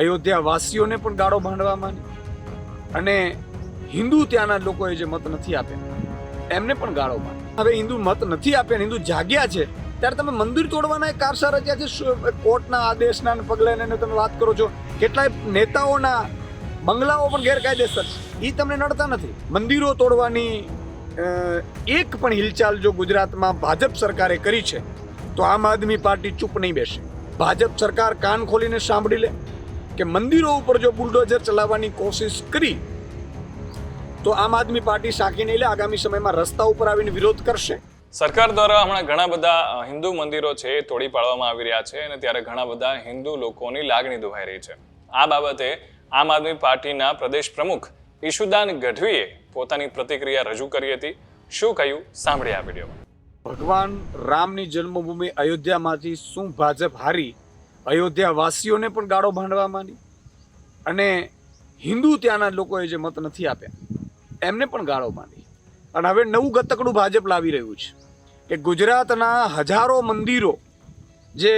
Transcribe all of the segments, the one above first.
અયોધ્યા વાસીઓને પણ ગાળો ભાંડવા માંડી અને હિન્દુ ત્યાંના લોકોએ જે મત નથી આપ્યા, એમને પણ ગાળો માંડી હવે હિન્દુ મત નથી આપ્યા હિન્દુ જાગ્યા છે, ત્યારે તમે મંદિર તોડવાના એક કારસાર રચ્યા છે કોર્ટના આદેશના પગલે ને તમે વાત કરો છો. કેટલાય નેતાઓના બંગલાઓ પણ ગેરકાયદેસર એ તમને નડતા નથી. મંદિરો તોડવાની એક પણ હિલચાલ જો ગુજરાતમાં ભાજપ સરકારે કરી છે, તો આમ આદમી પાર્ટી ચૂપ નહીં બેસે. ભાજપ સરકાર કાન ખોલીને સાંભળી લે. કે મંદિરો ઉપર જો બુલડોઝર ચલાવવાની કોશિશ કરી તો આમ આદમી પાર્ટી સાંકી નહીં લે આગામી સમયમાં રસ્તા ઉપર આવીને વિરોધ કરશે. સરકાર દ્વારા હમણાં ઘણા બધા હિન્દુ મંદિરો છે એ તોડી પાડવામાં આવી રહ્યા છે અને ત્યારે ઘણા બધા હિન્દુ લોકોની લાગણી દુભાઈ રહી છે. આ બાબતે આમ આદમી પાર્ટીના પ્રદેશ પ્રમુખ ઈશુદાન ગઢવીએ પોતાની પ્રતિક્રિયા રજૂ કરી હતી. શું કહ્યું? સાંભળી આ વિડીયોમાં. ભગવાન રામની જન્મભૂમિ અયોધ્યામાંથી શું ભાજપ હારી? અયોધ્યા વાસીઓને પણ ગાળો ભાંડવા માંડી. અને હિન્દુ ત્યાંના લોકોએ જે મત નથી આપ્યા, એમને પણ ગાળો માંડી. અને હવે નવું ગતકડું ભાજપ લાવી રહ્યું છે કે ગુજરાતના હજારો મંદિરો જે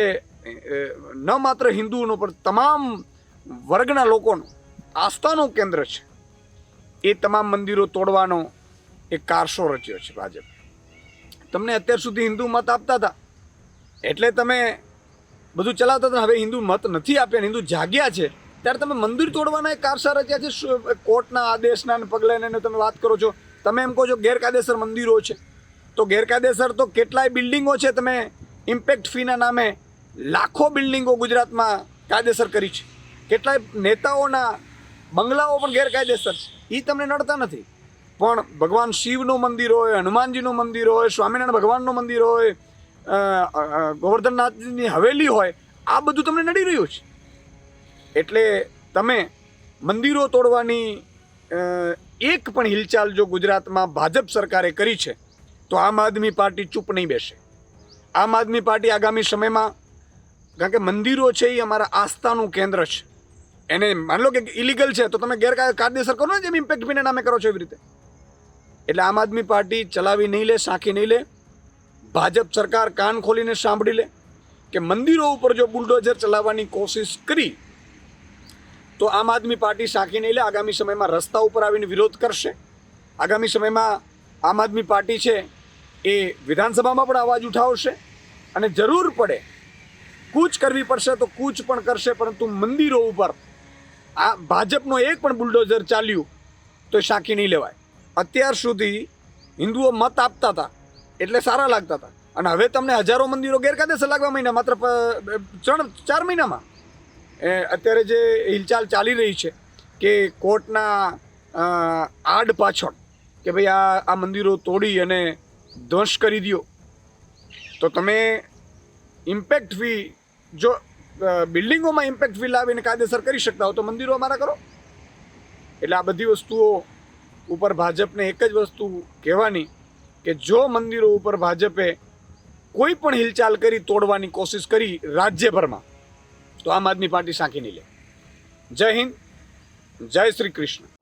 ન માત્ર હિન્દુઓનો, પણ તમામ વર્ગના લોકોનું આસ્થાનું કેન્દ્ર છે, એ તમામ મંદિરો તોડવાનો એક કારસો રચ્યો છે ભાજપ. તમને અત્યાર સુધી હિન્દુ મત આપતા હતા. એટલે તમે બધું ચલાવતા હતા. હવે હિન્દુ મત નથી આપ્યા હિન્દુ જાગ્યા છે. ત્યારે તમે મંદિર તોડવાના એક કારસાર રચ્યા છે. કોર્ટના આદેશના પગલે તમે વાત કરો છો. તમે એમ કહો છો ગેરકાયદેસર મંદિરો છે. તો ગેરકાયદેસર તો કેટલાય બિલ્ડિંગો છે. તમે ઇમ્પેક્ટ ફીના નામે લાખો બિલ્ડિંગો ગુજરાતમાં કાયદેસર કરી છે. કેટલાય નેતાઓના બંગલાઓ પણ ગેરકાયદેસર છે. એ તમને નડતા નથી. પણ ભગવાન શિવનું મંદિર હોય, હનુમાનજીનું મંદિર હોય, સ્વામિનારાયણ ભગવાનનું મંદિર હોય ગોવર્ધનનાથજીની હવેલી હોય, આ બધું તમને નડી રહ્યું છે? એટલે તમે મંદિરો તોડવાની એક પણ હિલચાલ જો ગુજરાતમાં ભાજપ સરકારે કરી છે, તો આમ આદમી પાર્ટી ચૂપ નહીં બેસે. આમ આદમી પાર્ટી આગામી સમયમાં, કારણ કે મંદિરો છે એ અમારા આસ્થાનું કેન્દ્ર છે. એને માની લો કે ઇલીગલ છે, તો તમે ગેરકાયદેસર કરો ને જેમ ઇમ્પેક્ટ ફીના નામે કરો છો એવી રીતે. એટલે આમ આદમી પાર્ટી ચલાવી નહીં લે, સાંખી નહીં લે ભાજપ સરકાર કાન ખોલીને સાંભળી લે કે મંદિરો ઉપર જો બુલડોઝર ચલાવવાની કોશિશ કરી, તો આમ આદમી પાર્ટી સાંખી નહીં લે. આગામી સમયમાં રસ્તા ઉપર આવીને વિરોધ કરશે. આગામી સમયમાં આમ આદમી પાર્ટી છે એ વિધાનસભામાં પણ અવાજ ઉઠાવશે અને જરૂર પડે કૂચ કરવી પડશે તો કૂચ પણ કરશે, પરંતુ મંદિરો ઉપર આ ભાજપનો એક પણ બુલડોઝર ચાલ્યું તો એ સાંકી નહીં લેવાય. અત્યાર સુધી હિન્દુઓ મત આપતા હતા એટલે સારા લાગતા હતા. અને હવે તમને હજારો મંદિરો ગેરકાયદેસર લાગવા મહિના માત્ર ત્રણ, ચાર મહિનામાં. એ અત્યારે જે હિલચાલ ચાલી રહી છે કે કોર્ટના આડ પાછળ કે ભાઈ આ આ મંદિરો તોડી અને ધ્વંસ કરી દ્યો. તો તમે ઇમ્પેક્ટ ફી, જો બિલ્ડિંગોમાં ઇમ્પેક્ટ ફી લાવીને કાયદેસર કરી શકતા હો તો મંદિરો અમારા કરો. એટલે આ બધી વસ્તુઓ ઉપર ભાજપને એક જ વસ્તુ કહેવાની કે જો મંદિરો ઉપર ભાજપે કોઈ પણ હિલચાલ કરી તોડવાની કોશિશ કરી રાજ્યભરમાં, તો આમ આદમી પાર્ટી સાંકી નહીં લે. જય હિન્દ, જય શ્રી કૃષ્ણ.